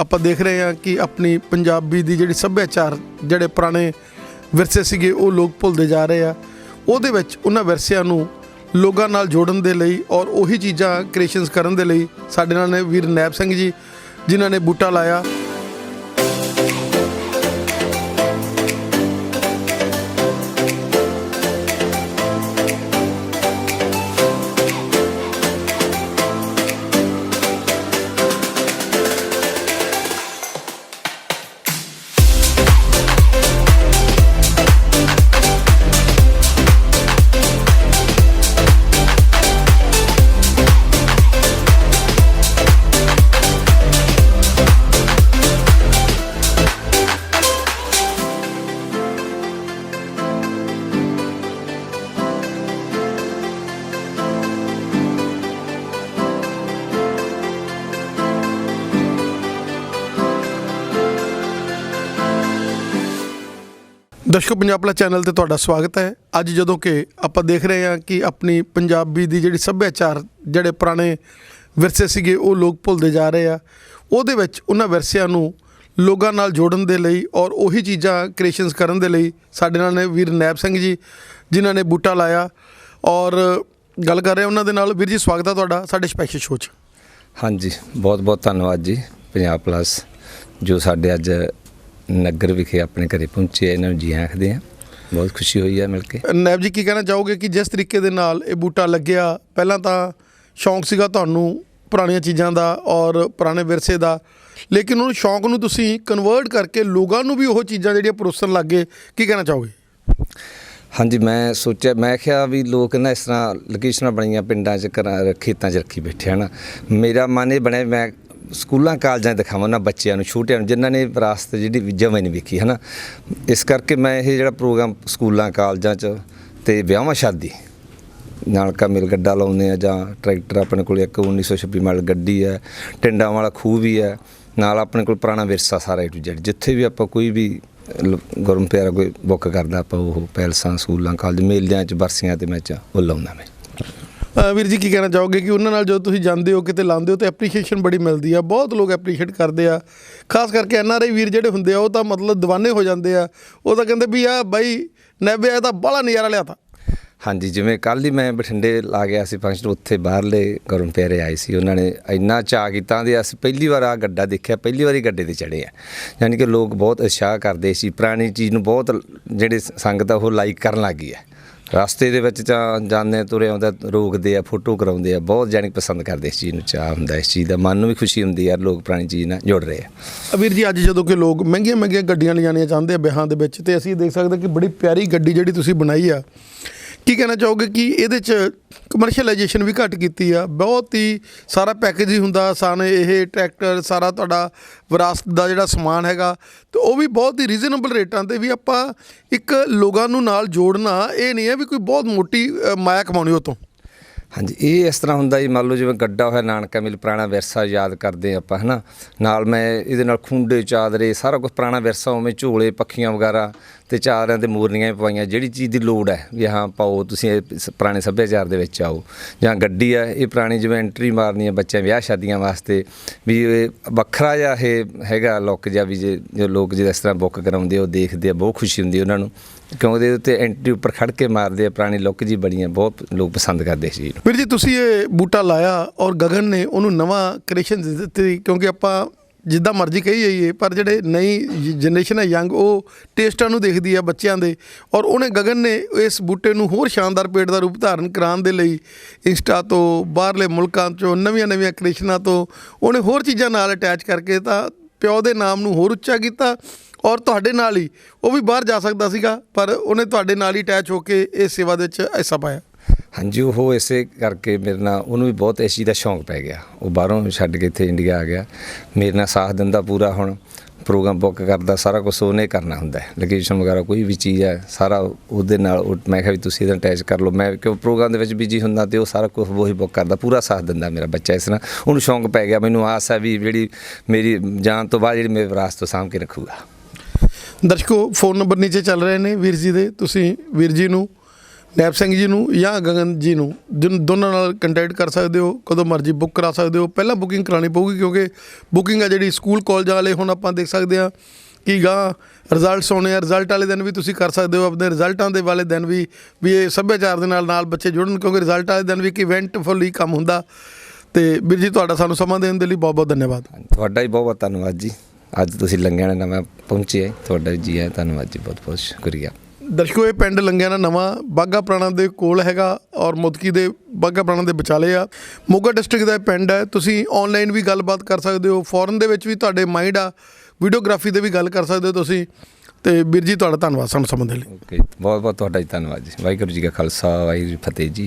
ਆਪਾਂ ਦੇਖ ਰਹੇ ਹਾਂ ਕਿ ਆਪਣੀ ਪੰਜਾਬੀ ਦੀ ਜਿਹੜੀ ਸੱਭਿਆਚਾਰ, ਜਿਹੜੇ ਪੁਰਾਣੇ ਵਿਰਸੇ ਸੀਗੇ, ਉਹ ਲੋਕ ਭੁੱਲਦੇ ਜਾ ਰਹੇ ਆ। ਉਹਦੇ ਵਿੱਚ ਉਹਨਾਂ ਵਿਰਸਿਆਂ ਨੂੰ ਲੋਕਾਂ ਨਾਲ ਜੋੜਨ ਦੇ ਲਈ ਔਰ ਉਹੀ ਚੀਜ਼ਾਂ ਕ੍ਰੀਏਸ਼ਨਸ ਕਰਨ ਦੇ ਲਈ ਸਾਡੇ ਨਾਲ ਨੇ ਵੀਰ ਨੈਬ ਸਿੰਘ ਜੀ, ਜਿਨ੍ਹਾਂ ਨੇ ਬੂਟਾ ਲਾਇਆ। ਦਰਸ਼ਕੋ, ਪੰਜਾਬ ਪਲਾ ਚੈਨਲ ਤੇ ਤੁਹਾਡਾ ਸਵਾਗਤ ਹੈ। ਅੱਜ ਜਦੋਂ ਕਿ ਆਪਾਂ ਦੇਖ ਰਹੇ ਹਾਂ ਕਿ ਆਪਣੀ ਪੰਜਾਬੀ ਦੀ ਜਿਹੜੀ ਸੱਭਿਆਚਾਰ, ਜਿਹੜੇ ਪੁਰਾਣੇ ਵਿਰਸੇ ਸੀਗੇ, ਉਹ ਲੋਕ ਭੁੱਲਦੇ ਜਾ ਰਹੇ ਆ। ਉਹਦੇ ਵਿੱਚ ਉਹਨਾਂ ਵਿਰਸਿਆਂ ਨੂੰ ਲੋਕਾਂ ਨਾਲ ਜੋੜਨ ਦੇ ਲਈ ਔਰ ਉਹੀ ਚੀਜ਼ਾਂ ਕ੍ਰੀਏਸ਼ਨਸ ਕਰਨ ਦੇ ਲਈ ਸਾਡੇ ਨਾਲ ਨੇ ਵੀਰ ਨੈਬ ਸਿੰਘ ਜੀ, ਜਿਨ੍ਹਾਂ ਨੇ ਬੂਟਾ ਲਾਇਆ। ਔਰ ਗੱਲ ਕਰ ਰਹੇ ਉਹਨਾਂ ਦੇ ਨਾਲ। ਵੀਰ ਜੀ, ਸਵਾਗਤ ਹੈ ਤੁਹਾਡਾ ਸਾਡੇ ਸਪੈਸ਼ਲ ਸ਼ੋਅ 'ਚ। ਹਾਂਜੀ ਬਹੁਤ ਬਹੁਤ ਧੰਨਵਾਦ ਜੀ, ਪੰਜਾਬ ਪਲੱਸ ਜੋ ਸਾਡੇ ਅੱਜ ਨਗਰ ਵਿਖੇ ਆਪਣੇ ਘਰੇ ਪਹੁੰਚੇ ਆ, ਇਹਨਾਂ ਨੂੰ ਜੀ ਆਖਦੇ ਆ। ਬਹੁਤ ਖੁਸ਼ੀ ਹੋਈ ਹੈ ਮਿਲ ਕੇ। ਨੈਬ ਜੀ ਕੀ ਕਹਿਣਾ ਚਾਹੋਗੇ ਕਿ ਜਿਸ ਤਰੀਕੇ ਦੇ ਨਾਲ ਇਹ ਬੂਟਾ ਲੱਗਿਆ ਪਹਿਲਾਂ ਤਾਂ ਸ਼ੌਂਕ ਸੀਗਾ ਤੁਹਾਨੂੰ ਪੁਰਾਣੀਆਂ ਚੀਜ਼ਾਂ ਦਾ ਔਰ ਪੁਰਾਣੇ ਵਿਰਸੇ ਦਾ ਲੇਕਿਨ ਉਹ ਸ਼ੌਂਕ ਨੂੰ ਤੁਸੀਂ ਕਨਵਰਟ ਕਰਕੇ ਲੋਕਾਂ ਨੂੰ ਵੀ ਉਹ ਚੀਜ਼ਾਂ ਜਿਹੜੀਆਂ ਪਰੋਸਣ ਲੱਗੇ ਕੀ ਕਹਿਣਾ ਚਾਹੋਗੇ? ਹਾਂਜੀ ਮੈਂ ਸੋਚਿਆ ਮੈਂ ਕਿਹਾ ਵੀ ਲੋਕ ਨਾ ਇਸ ਤਰ੍ਹਾਂ ਲੋਕੇਸ਼ਨਾਂ ਬਣੀਆਂ ਪਿੰਡਾਂ 'ਚ ਘਰਾਂ ਖੇਤਾਂ 'ਚ ਰੱਖੀ ਬੈਠੇ ਹਨ ਮੇਰਾ ਮਨ ਇਹ ਬਣਿਆ ਮੈਂ ਸਕੂਲਾਂ, ਕਾਲਜਾਂ ਦਿਖਾਵਾਂ ਨਾ ਬੱਚਿਆਂ ਨੂੰ, ਛੋਟਿਆਂ ਨੂੰ, ਜਿਨ੍ਹਾਂ ਨੇ ਵਿਰਾਸਤ ਜਿਹੜੀ ਜਮਾਂ ਨਹੀਂ ਵੇਖੀ ਹੈ ਨਾ ਇਸ ਕਰਕੇ ਮੈਂ ਇਹ ਜਿਹੜਾ ਪ੍ਰੋਗਰਾਮ ਸਕੂਲਾਂ, ਕਾਲਜਾਂ 'ਚ ਤੇ ਵਿਆਹਾਂ ਸ਼ਾਦੀ ਨਾਲਕਾ ਮਿਲ ਗੱਡਾ ਲਾਉਂਦੇ ਆ, ਜਾਂ ਟਰੈਕਟਰ ਆਪਣੇ ਕੋਲ ਇੱਕ 1926 ਮਾਡਲ ਗੱਡੀ ਹੈ, ਟਿੰਡਾਂ ਵਾਲਾ ਖੂਹ ਵੀ ਹੈ, ਨਾਲ ਆਪਣੇ ਕੋਲ ਪੁਰਾਣਾ ਵਿਰਸਾ ਸਾਰਾ ਏ ਟੂ ਜ਼ੈਡ ਜਿੱਥੇ ਵੀ ਆਪਾਂ ਕੋਈ ਵੀ ਗੁਰਮ ਪਿਆਰਾ ਕੋਈ ਬੁੱਕ ਕਰਦਾ, ਆਪਾਂ ਉਹ ਪੈਲਸਾਂ, ਸਕੂਲਾਂ, ਕਾਲਜ, ਮੇਲਿਆਂ ਚ, ਬਰਸੀਆਂ ਤੇ ਮੈਂ ਚ ਉਹ ਲਾਉਂਦਾ ਮੈਂ। ਵੀਰ ਜੀ ਕੀ ਕਹਿਣਾ ਚਾਹੋਗੇ ਕਿ ਉਹਨਾਂ ਨਾਲ ਜਦੋਂ ਤੁਸੀਂ ਜਾਂਦੇ ਹੋ, ਕਿਤੇ ਲਾਉਂਦੇ ਹੋ ਤੇ ਐਪਰੀਸ਼ੀਏਸ਼ਨ ਬੜੀ ਮਿਲਦੀ ਆ, ਬਹੁਤ ਲੋਕ ਐਪਰੀਸ਼ੀਏਟ ਕਰਦੇ ਆ। ਖਾਸ ਕਰਕੇ ਐੱਨ ਆਰ ਆਈ ਵੀਰ ਜਿਹੜੇ ਹੁੰਦੇ ਆ, ਉਹ ਤਾਂ ਮਤਲਬ دیਵਾਨੇ ਹੋ ਜਾਂਦੇ ਆ। ਉਹ ਤਾਂ ਕਹਿੰਦੇ ਵੀ ਆ, ਬਾਈ ਨੈਬੇ ਇਹ ਤਾਂ ਬੜਾ ਨਜ਼ਾਰਾ ਲਿਆ ਤਾ। ਹਾਂਜੀ, ਜਿਵੇਂ ਕੱਲ ਹੀ ਮੈਂ ਬਠਿੰਡੇ ਲਾ ਗਿਆ ਸੀ ਫੰਕਸ਼ਨ ਉੱਥੇ ਬਾਹਰਲੇ ਗੁਰਮ ਪਿਆਰੇ ਆਏ ਸੀ। ਉਹਨਾਂ ਨੇ ਇੰਨਾ ਚਾਅ ਕੀਤਾ ਦੇ ਅਸੀਂ ਪਹਿਲੀ ਵਾਰ ਆ ਗੱਡਾ ਦੇਖਿਆ, ਪਹਿਲੀ ਵਾਰੀ ਗੱਡੇ ਤੇ ਚੜੇ ਆ। ਯਾਨੀ ਕਿ ਲੋਕ ਬਹੁਤ ਉਤਸ਼ਾਹ ਕਰਦੇ ਸੀ, ਪੁਰਾਣੀ ਚੀਜ਼ ਨੂੰ ਬਹੁਤ ਜਿਹੜੇ ਸੰਗਤ ਆ, ਉਹ ਲਾਈਕ ਕਰਨ ਲੱਗੀ ਹੈ ਰਸਤੇ ਦੇ ਵਿੱਚ ਜਾਂ ਜਾਂਦੇ ਤੁਰੇ ਆਉਂਦਾ ਰੋਕਦੇ ਆ ਫੋਟੋ ਕਰਾਉਂਦੇ ਆ ਬਹੁਤ ਜਾਣੀ ਪਸੰਦ ਕਰਦੇ ਇਸ ਚੀਜ਼ ਨੂੰ ਚਾਹ ਹੁੰਦਾ ਇਸ ਚੀਜ਼ ਦਾ, ਮਨ ਨੂੰ ਵੀ ਖੁਸ਼ੀ ਹੁੰਦੀ ਯਾਰ ਲੋਕ ਪੁਰਾਣੀ ਚੀਜ਼ ਨਾਲ ਜੁੜ ਰਹੇ ਆ। ਵੀਰ ਜੀ, ਅੱਜ ਜਦੋਂ ਕਿ ਲੋਕ ਮਹਿੰਗੀਆਂ ਮਹਿੰਗੀਆਂ ਗੱਡੀਆਂ ਲਿਜਾਣੀਆਂ ਚਾਹੁੰਦੇ ਆ ਵਿਆਹਾਂ ਦੇ ਵਿੱਚ, ਤੇ ਅਸੀਂ ਦੇਖ ਸਕਦੇ ਕਿ ਬੜੀ ਪਿਆਰੀ ਗੱਡੀ ਜਿਹੜੀ ਤੁਸੀਂ ਬਣਾਈ ਆ ਕੀ ਕਹਿਣਾ ਚਾਹੋਗੇ ਕਿ ਇਹਦੇ ਚ ਕਮਰਸ਼ੀਅਲਾਈਜੇਸ਼ਨ ਵੀ ਘੱਟ ਕੀਤੀ ਆ? ਬਹੁਤ ਹੀ ਸਾਰਾ ਪੈਕੇਜ ਹੀ ਹੁੰਦਾ ਸਾਨੇ ਇਹ ਟਰੈਕਟਰ ਸਾਰਾ ਤੁਹਾਡਾ ਵਿਰਾਸਤ ਦਾ ਜਿਹੜਾ ਸਮਾਨ ਹੈਗਾ, ਤੇ ਉਹ ਵੀ ਬਹੁਤ ਹੀ ਰੀਜ਼ਨੇਬਲ ਰੇਟਾਂ ਤੇ ਵੀ ਆਪਾਂ ਇੱਕ ਲੋਕਾਂ ਨੂੰ ਨਾਲ ਜੋੜਨਾ, ਇਹ ਨਹੀਂ ਹੈ ਵੀ ਕੋਈ ਬਹੁਤ ਮੋਟੀ ਮਾਇਆ ਕਮਾਉਣੀ ਉਹ ਤੋਂ ਹਾਂਜੀ ਇਹ ਇਸ ਤਰ੍ਹਾਂ ਹੁੰਦਾ ਜੀ ਮੰਨ ਲਓ ਜਿਵੇਂ ਗੱਡਾ ਹੋਇਆ ਨਾਨਕਾ ਮਿਲ ਪੁਰਾਣਾ ਵਿਰਸਾ ਯਾਦ ਕਰਦੇ ਆਪਾਂ ਹਨਾ? ਨਾਲ ਮੈਂ ਇਹਦੇ ਨਾਲ ਖੁੰਡੇ ਚਾਦਰੇ ਸਾਰਾ ਕੁਝ ਪੁਰਾਣਾ ਵਿਰਸਾ ਉਵੇਂ ਝੋਲੇ ਪੱਖੀਆਂ ਵਗੈਰਾ ਤੇ ਚਾਦਰਿਆਂ ਤੇ ਮੂਰਨੀਆਂ ਵੀ ਪਵਾਈਆਂ ਜਿਹੜੀ ਚੀਜ਼ ਦੀ ਲੋੜ ਹੈ ਵੀ ਹਾਂ ਪਾਓ ਤੁਸੀਂ ਇਹ ਸ- ਪੁਰਾਣੇ ਸੱਭਿਆਚਾਰ ਦੇ ਵਿੱਚ ਆਓ। ਜਾਂ ਗੱਡੀ ਆ ਇਹ ਪੁਰਾਣੀ ਜਿਵੇਂ ਐਂਟਰੀ ਮਾਰਨੀ ਹੈ ਬੱਚਿਆਂ ਵਿਆਹ ਸ਼ਾਦੀਆਂ ਵਾਸਤੇ ਵੀ ਇਹ ਵੱਖਰਾ ਜਿਹਾ ਇਹ ਹੈਗਾ ਲੋਕ ਜਿਹਾ ਵੀ ਜੇ ਜੋ ਲੋਕ ਜਿਹਦਾ ਇਸ ਤਰ੍ਹਾਂ ਬੁੱਕ ਕਰਾਉਂਦੇ ਆ, ਉਹ ਦੇਖਦੇ ਆ ਬਹੁਤ ਖੁਸ਼ੀ ਹੁੰਦੀ ਉਹਨਾਂ ਨੂੰ। ਕਿਉਂਕਿ ਉਹਦੇ ਉੱਤੇ ਐਂਟਰੀ ਉੱਪਰ ਖੜ ਕੇ ਮਾਰਦੇ ਆ, ਪੁਰਾਣੀ ਲੁੱਕ ਜੀ ਬੜੀਆਂ, ਬਹੁਤ ਲੋਕ ਪਸੰਦ ਕਰਦੇ ਸੀ ਚੀਜ਼ ਵੀਰ ਜੀ, ਤੁਸੀਂ ਇਹ ਬੂਟਾ ਲਾਇਆ ਔਰ ਗਗਨ ਨੇ ਉਹਨੂੰ ਨਵਾਂ ਕ੍ਰੀਏਸ਼ਨ ਦਿੱਤੀ, ਕਿਉਂਕਿ ਆਪਾਂ ਜਿੱਦਾਂ ਮਰਜ਼ੀ ਕਹੀ ਜਾਈਏ, ਪਰ ਜਿਹੜੇ ਨਈ ਜਨਰੇਸ਼ਨ ਹੈ ਯੰਗ ਉਹ ਟੇਸਟਾਂ ਨੂੰ ਦੇਖਦੀ ਆ ਬੱਚਿਆਂ ਦੇ। ਔਰ ਉਹਨੇ ਗਗਨ ਨੇ ਇਸ ਬੂਟੇ ਨੂੰ ਹੋਰ ਸ਼ਾਨਦਾਰ ਪੇਟ ਦਾ ਰੂਪ ਧਾਰਨ ਕਰਾਉਣ ਦੇ ਲਈ ਇੰਸਟਾ ਤੋਂ, ਬਾਹਰਲੇ ਮੁਲਕਾਂ ਚੋਂ ਨਵੀਆਂ ਨਵੀਆਂ ਕ੍ਰੀਏਸ਼ਨਾਂ ਤੋਂ ਉਹਨੇ ਹੋਰ ਚੀਜ਼ਾਂ ਨਾਲ ਅਟੈਚ ਕਰਕੇ ਤਾਂ ਪਿਓ ਦੇ ਨਾਮ ਨੂੰ ਹੋਰ ਉੱਚਾ ਕੀਤਾ। ਔਰ ਤੁਹਾਡੇ ਨਾਲ ਹੀ। ਉਹ ਵੀ ਬਾਹਰ ਜਾ ਸਕਦਾ ਸੀਗਾ, ਪਰ ਉਹਨੇ ਤੁਹਾਡੇ ਨਾਲ ਹੀ ਅਟੈਚ ਹੋ ਕੇ ਇਸ ਸੇਵਾ ਦੇ ਵਿੱਚ ਹਿੱਸਾ ਪਾਇਆ। ਹਾਂਜੀ, ਉਹ ਇਸੇ ਕਰਕੇ ਮੇਰੇ ਨਾਲ ਉਹਨੂੰ ਵੀ ਬਹੁਤ ਇਸ ਚੀਜ਼ ਦਾ ਸ਼ੌਂਕ ਪੈ ਗਿਆ। ਉਹ ਬਾਹਰੋਂ ਛੱਡ ਕੇ ਇੱਥੇ ਇੰਡੀਆ ਆ ਗਿਆ। ਮੇਰੇ ਨਾਲ ਸਾਥ ਦਿੰਦਾ ਪੂਰਾ ਹੁਣ। ਪ੍ਰੋਗਰਾਮ ਬੁੱਕ ਕਰਦਾ, ਸਾਰਾ ਕੁਝ ਉਹਨੇ ਕਰਨਾ ਹੁੰਦਾ ਹੈ। ਲੋਕੇਸ਼ਨ ਵਗੈਰਾ ਕੋਈ ਵੀ ਚੀਜ਼ ਹੈ, ਸਾਰਾ ਉਹਦੇ ਨਾਲ ਉਹ- ਮੈਂ ਕਿਹਾ ਵੀ ਤੁਸੀਂ ਇਹਦਾ ਅਟੈਚ ਕਰ ਲਓ। ਮੈਂ ਕਿਉਂ ਪ੍ਰੋਗਰਾਮ ਦੇ ਵਿੱਚ ਬਿਜ਼ੀ ਹੁੰਦਾ ਤੇ ਉਹ ਸਾਰਾ ਕੁਝ ਉਹੀ ਬੁੱਕ ਕਰਦਾ, ਪੂਰਾ ਸਾਥ ਦਿੰਦਾ ਮੇਰਾ ਬੱਚਾ ਇਸ ਨਾਲ। ਉਹਨੂੰ ਸ਼ੌਂਕ ਪੈ ਗਿਆ, ਮੈਨੂੰ ਆਸ ਹੈ ਵੀ ਜਿਹੜੀ ਮੇਰੀ ਜਾਨ ਤੋਂ ਬਾਅਦ ਜਿਹੜੀ ਮੇਰੇ ਵਿਰਾਸਤ ਤੋਂ ਸਾਂਭ ਕੇ ਰੱਖੂਗਾ। ਦਰਸ਼ਕੋ ਫੋਨ ਨੰਬਰ ਨੀਚੇ ਚੱਲ ਰਹੇ ਨੇ ਵੀਰ ਜੀ ਦੇ। ਤੁਸੀਂ ਵੀਰ ਜੀ ਨੂੰ, ਨੈਬ ਸਿੰਘ ਜੀ ਨੂੰ ਜਾਂ ਗਗਨ ਜੀ ਨੂੰ ਜਿਨ ਦੋਨਾਂ ਨਾਲ ਕੰਟੈਕਟ ਕਰ ਸਕਦੇ ਹੋ, ਕਦੋਂ ਮਰਜ਼ੀ ਬੁੱਕ ਕਰਾ ਸਕਦੇ ਹੋ। ਪਹਿਲਾਂ ਬੁਕਿੰਗ ਕਰਾਣੀ ਪਊਗੀ ਕਿਉਂਕਿ ਬੁਕਿੰਗ ਆ ਜਿਹੜੀ ਸਕੂਲ ਕਾਲਜਾਂ ਵਾਲੇ ਹੁਣ ਆਪਾਂ ਦੇਖ ਸਕਦੇ ਆ ਕਿ ਗਾਂ ਰਿਜ਼ਲਟਸ ਆਉਣੇ ਆ। ਰਿਜ਼ਲਟ ਵਾਲੇ ਦਿਨ ਵੀ ਤੁਸੀਂ ਕਰ ਸਕਦੇ ਹੋ, ਆਪਣੇ ਰਿਜ਼ਲਟਾਂ ਦੇ ਵਾਲੇ ਦਿਨ ਵੀ ਵੀ ਇਹ ਸੱਭਿਆਚਾਰ ਦੇ ਨਾਲ ਨਾਲ ਬੱਚੇ ਜੁੜਨ ਕਿਉਂਕਿ ਰਿਜ਼ਲਟ ਵਾਲੇ ਦਿਨ ਵੀ ਇੱਕ ਇਵੈਂਟਫੁਲੀ ਕੰਮ ਹੁੰਦਾ। ਤੇ ਵੀਰ ਜੀ, ਤੁਹਾਡਾ ਸਾਨੂੰ ਸਮਾਂ ਦੇਣ ਦੇ ਲਈ ਬਹੁਤ ਬਹੁਤ ਧੰਨਵਾਦ ਤੁਹਾਡਾ ਹੀ ਬਹੁਤ ਬਹੁਤ ਧੰਨਵਾਦ ਜੀ। ਅੱਜ ਤੁਸੀਂ ਲੰਗਿਆਣਾ ਨਵਾਂ ਪਹੁੰਚੇ। ਤੁਹਾਡਾ ਜੀ ਆਇਆਂ ਧੰਨਵਾਦ ਜੀ ਬਹੁਤ ਬਹੁਤ ਸ਼ੁਕਰੀਆ। ਦਰਸ਼ਕੋ ਇਹ ਪਿੰਡ ਲੰਗਿਆਣਾ ਨਵਾਂ ਬਾਗਾ ਪੁਰਾਣਾ ਦੇ ਕੋਲ ਹੈਗਾ ਔਰ ਮੁਦਕੀ ਦੇ ਬਾਗਾ ਪੁਰਾਣਾ ਦੇ ਵਿਚਾਲੇ ਆ। ਮੋਗਾ ਡਿਸਟ੍ਰਿਕਟ ਦਾ ਇਹ ਪਿੰਡ ਹੈ ਤੁਸੀਂ ਆਨਲਾਈਨ ਵੀ ਗੱਲਬਾਤ ਕਰ ਸਕਦੇ ਹੋ ਫੋਰਨ ਦੇ ਵਿੱਚ ਵੀ ਤੁਹਾਡੇ ਮਾਈਂਡ ਆ ਵੀਡੀਓਗ੍ਰਾਫੀ ਦੇ ਵੀ ਗੱਲ ਕਰ ਸਕਦੇ ਹੋ ਤੁਸੀਂ। ਤੇ ਵੀਰ ਜੀ ਤੁਹਾਡਾ ਧੰਨਵਾਦ ਸਾਨੂੰ ਸਮਾਂ ਦੇਣ ਲਈ। ਓਕੇ ਬਹੁਤ ਬਹੁਤ ਤੁਹਾਡਾ ਜੀ ਧੰਨਵਾਦ ਜੀ। ਵਾਹਿਗੁਰੂ ਜੀ ਕਾ ਖਾਲਸਾ ਵਾਹਿਗੁਰੂ ਜੀ ਫਤਿਹ ਜੀ।